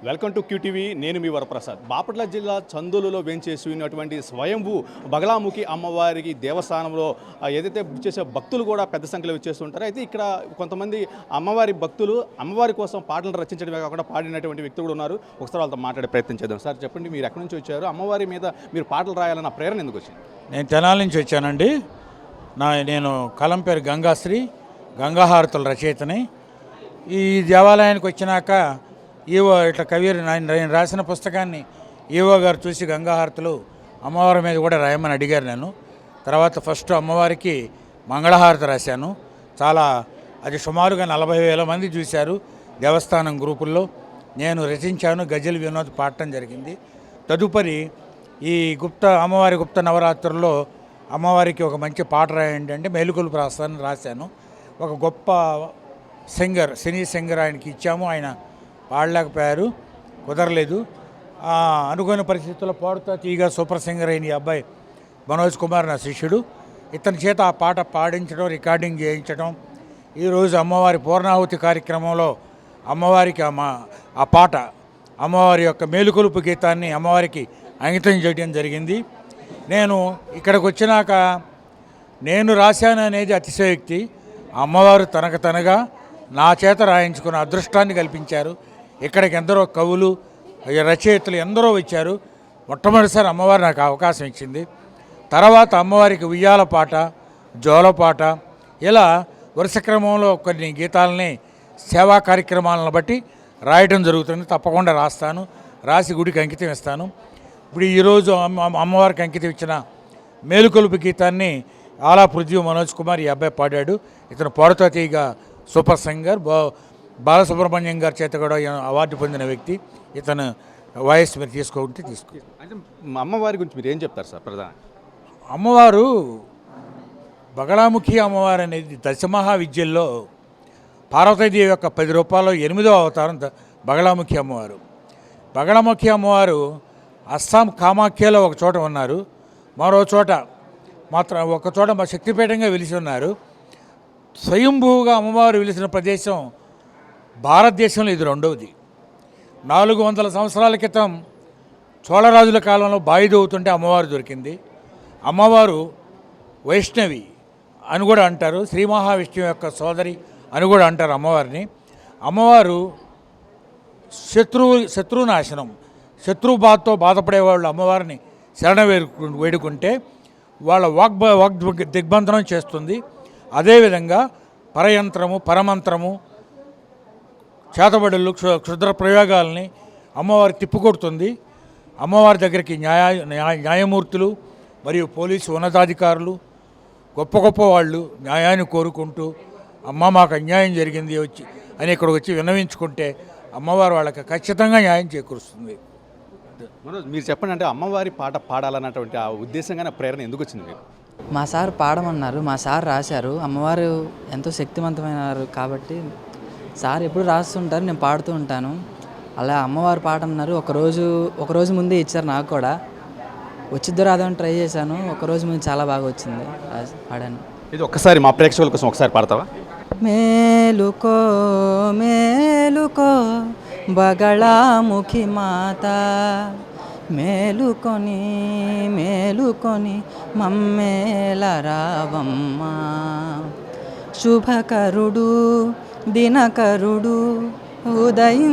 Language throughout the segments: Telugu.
వెల్కమ్ టు క్యూటీవీ నేను మీ వరప్రసాద్. బాపట్ల జిల్లా చందులలో వేంచేసినటువంటి స్వయంభూ బగలాముఖి అమ్మవారికి దేవస్థానంలో ఆ, ఏదైతే చేసే భక్తులు కూడా పెద్ద సంఖ్యలో ఇచ్చేస్తుంటారో అయితే ఇక్కడ కొంతమంది అమ్మవారి భక్తులు అమ్మవారి కోసం పాటలు రచించడమే కాకుండా పాడినటువంటి వ్యక్తులు కూడా ఉన్నారు. ఒకసారి వాళ్ళతో మాట్లాడే ప్రయత్నం చేద్దాం. సార్ చెప్పండి మీరు ఎక్కడి నుంచి వచ్చారు? అమ్మవారి మీద మీరు పాటలు రాయాలన్న ప్రేరణ ఎందుకు వచ్చింది? నేను తెనాలి నుంచి వచ్చానండి. నా నేను కలం పేరు గంగాశ్రీ గంగాహారతుల రచయితని. ఈ దేవాలయానికి వచ్చినాక ఈవో ఇట్లా కవి ఆయన నేను రాసిన పుస్తకాన్ని ఈవో గారు చూసి గంగాహారతులు అమ్మవారి మీద కూడా రాయమని అడిగారు నేను. తర్వాత ఫస్ట్ అమ్మవారికి మంగళహారతి రాశాను. చాలా అది సుమారుగా నలభై వేల మంది చూశారు దేవస్థానం గ్రూపుల్లో. నేను రచించాను గజల్ వినోద్ పాడటం జరిగింది. తదుపరి ఈ గుప్త అమ్మవారి గుప్త నవరాత్రుల్లో అమ్మవారికి ఒక మంచి పాట రాయండి అంటే మేలుకొలుపు రాస్తానని రాశాను. ఒక గొప్ప సింగర్ సినీ సింగర్ ఆయనకి ఇచ్చాము. ఆయన పాడలేకపోయారు కుదరలేదు. అనుకోని పరిస్థితుల్లో పాడుతా తీగ సూపర్ సింగర్ అయిన ఈ అబ్బాయి మనోజ్ కుమార్ నా శిష్యుడు. ఇతని చేత ఆ పాట పాడించడం రికార్డింగ్ చేయించడం ఈరోజు అమ్మవారి పూర్ణాహుతి కార్యక్రమంలో అమ్మవారికి ఆ మా ఆ పాట అమ్మవారి యొక్క మేలుకొలుపు గీతాన్ని అమ్మవారికి అంకితం చేయడం జరిగింది. నేను ఇక్కడికి వచ్చినాక నేను రాశాను అనేది అతిశయోక్తి. అమ్మవారు తనకు తనగా నా చేత రాయించుకున్న అదృష్టాన్ని కల్పించారు. ఇక్కడికి ఎందరో కవులు రచయితలు ఎందరో వచ్చారు. మొట్టమొదటిసారి అమ్మవారు నాకు అవకాశం ఇచ్చింది. తర్వాత అమ్మవారికి ఉయ్యాల పాట జోలపాట ఇలా వరుస క్రమంలో కొన్ని గీతాలని సేవా కార్యక్రమాలను బట్టి రాయటం జరుగుతుంది. తప్పకుండా రాస్తాను. రాసి గుడికి అంకితం ఇస్తాను. ఇప్పుడు ఈరోజు అమ్మవారికి అంకితం ఇచ్చిన మేలుకొలుపు గీతాన్ని ఆలా పృథ్వీ మనోజ్ కుమార్ ఈ అబ్బాయి పాడాడు. ఇతను పాడుతీగా సూపర్ సింగర్ బో బాలసుబ్రహ్మణ్యం గారి చేత కూడా అవార్డు పొందిన వ్యక్తి ఇతను వాయిస్ మీరు తీసుకుంటే తీసుకో. అయితే మా అమ్మవారి గురించి మీరు ఏం చెప్తారు సార్ ప్రధాన? అమ్మవారు బగళాముఖి అమ్మవారు అనేది దశమహా విద్యల్లో పార్వతీదేవి యొక్క పది రూపాయలు ఎనిమిదో అవతారం బగళాముఖి అమ్మవారు. బగళాముఖి అమ్మవారు అస్సాం కామాఖ్యలో ఒక చోట ఉన్నారు. మరో చోట మాత్రం ఒక చోట మా శక్తిపీఠంగా వెలిసి ఉన్నారు. స్వయంభూగా అమ్మవారు వెలిసిన ప్రదేశం భారతదేశంలో ఇది రెండవది. నాలుగు వందల సంవత్సరాల క్రితం చోళరాజుల కాలంలో బాయి దవ్వుతుంటే అమ్మవారు దొరికింది. అమ్మవారు వైష్ణవి అని కూడా అంటారు. శ్రీ మహావిష్ణువు యొక్క సోదరి అని కూడా అంటారు అమ్మవారిని. అమ్మవారు శత్రువు శత్రునాశనం శత్రువు బాధతో బాధపడే వాళ్ళు అమ్మవారిని శరణ వేడుకు వేడుకుంటే వాళ్ళ వాగ్ వాగ్ దిగ్బంధనం చేస్తుంది. అదేవిధంగా పరయంత్రము పరమంత్రము చేతబడులు క్షు- క్షుద్ర ప్రయోగాల్ని అమ్మవారి తిప్పుకొడుతుంది. అమ్మవారి దగ్గరికి న్యాయ న్యాయ- న్యాయమూర్తులు మరియు పోలీసు ఉన్నతాధికారులు గొప్ప గొప్ప వాళ్ళు న్యాయాన్ని కోరుకుంటూ అమ్మ మాకు అన్యాయం జరిగింది వచ్చి అని ఇక్కడికి వచ్చి విన్నవించుకుంటే అమ్మవారు వాళ్ళకి ఖచ్చితంగా న్యాయం చేకూరుస్తుంది. మనోజ్ మీరు చెప్పండి అంటే అమ్మవారి పాట పాడాలన్నటువంటి ఆ ఉద్దేశంగానే ప్రేరణ ఎందుకు వచ్చింది మీకు? మా సార్ పాడమన్నారు మా సార్ రాశారు. అమ్మవారు ఎంతో శక్తివంతమైనారు కాబట్టి సార్ ఎప్పుడు రాస్తుంటారు నేను పాడుతూ ఉంటాను. అలా అమ్మవారు పాడమన్నారు. ఒకరోజు ఒకరోజు ముందే ఇచ్చారు నాకు కూడా. వచ్చిద్దో రాదని ట్రై చేశాను. ఒకరోజు ముందు చాలా బాగా వచ్చింది. పాడాను. ఇది ఒక్కసారి మా ప్రేక్షకుల కోసం ఒకసారి పాడతావా? మేలుకో మేలుకో బగళాముఖి మాత. మేలుకొని మేలుకొని మమ్మేల రావమ్మ. శుభకరుడు దినకరుడు ఉదయించువేళ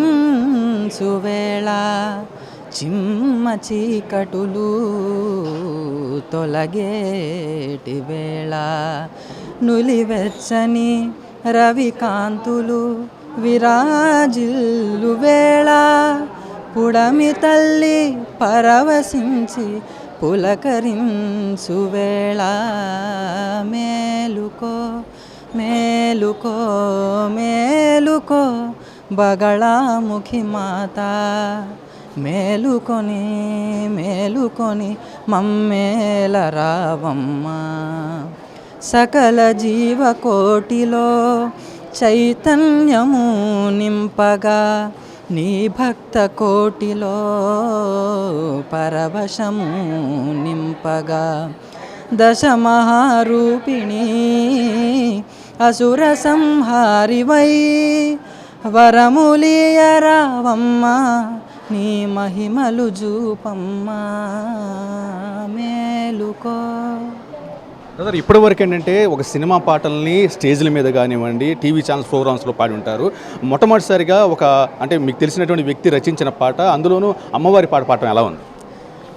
చిమ్మ చీకటులు తొలగేటి వేళ నులివెచ్చని రవికాంతులు విరాజిల్లు వేళ పుడమి తల్లి పరవశించి పులకరించు వేళ మేలుకో మేలుకో మేలుకో బగళాముఖి మాత మేలుకొని మేలుకొని మమ్మేల రావమ్మ. సకల జీవకోటిలో చైతన్యము నింపగా నీ భక్త కోటిలో పరవశము నింపగా. దశమహారూపిణీ అసుర సంహారివై. వరములియరావమ్మా నీ మహిమలు చూపమ్మా మేలుకో. బ్రదర్ ఇప్పటి వరకు ఏంటంటే ఒక సినిమా పాటల్ని స్టేజ్ల మీద కానివ్వండి టీవీ ఛానల్స్ ప్రోగ్రామ్స్లో పాడి ఉంటారు. మొట్టమొదటిసారిగా ఒక అంటే మీకు తెలిసినటువంటి వ్యక్తి రచించిన పాట అందులోనూ అమ్మవారి పాట పాడటం ఎలా ఉంది?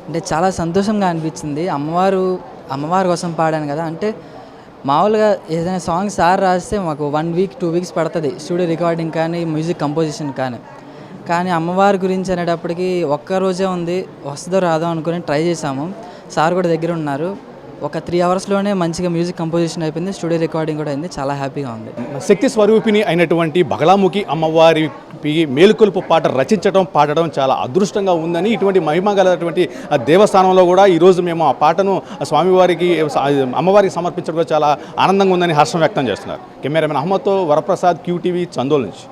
అంటే చాలా సంతోషంగా అనిపించింది. అమ్మవారు అమ్మవారి కోసం పాడాను కదా. అంటే మామూలుగా ఏదైనా సాంగ్ సార్ రాస్తే మాకు వన్ వీక్ టూ వీక్స్ పడుతుంది. స్టూడియో రికార్డింగ్ కానీ మ్యూజిక్ కంపోజిషన్ కానీ. కానీ అమ్మవారి గురించి అనేటప్పటికి ఒక్క రోజే ఉంది. వస్తుందో రాదో అనుకుని ట్రై చేశాము. సార్ కూడా దగ్గర ఉన్నారు ఒక త్రీ అవర్స్లోనే మంచిగా మ్యూజిక్ కంపోజిషన్ అయిపోయింది స్టూడియో రికార్డింగ్ కూడా అయింది చాలా హ్యాపీగా ఉంది. శక్తి స్వరూపిణి అయినటువంటి బగలాముఖి అమ్మవారి మేలుకొలుపు పాట రచించడం పాడడం చాలా అదృష్టంగా ఉందని ఇటువంటి మహిమ గలటువంటి దేవస్థానంలో కూడా ఈరోజు మేము ఆ పాటను ఆ స్వామివారికి అమ్మవారికి సమర్పించడం చాలా ఆనందంగా ఉందని హర్షం వ్యక్తం చేస్తున్నారు. కెమెరామెన్ అహ్మద్తో వరప్రసాద్ క్యూటీవీ చందోల్ నుంచి.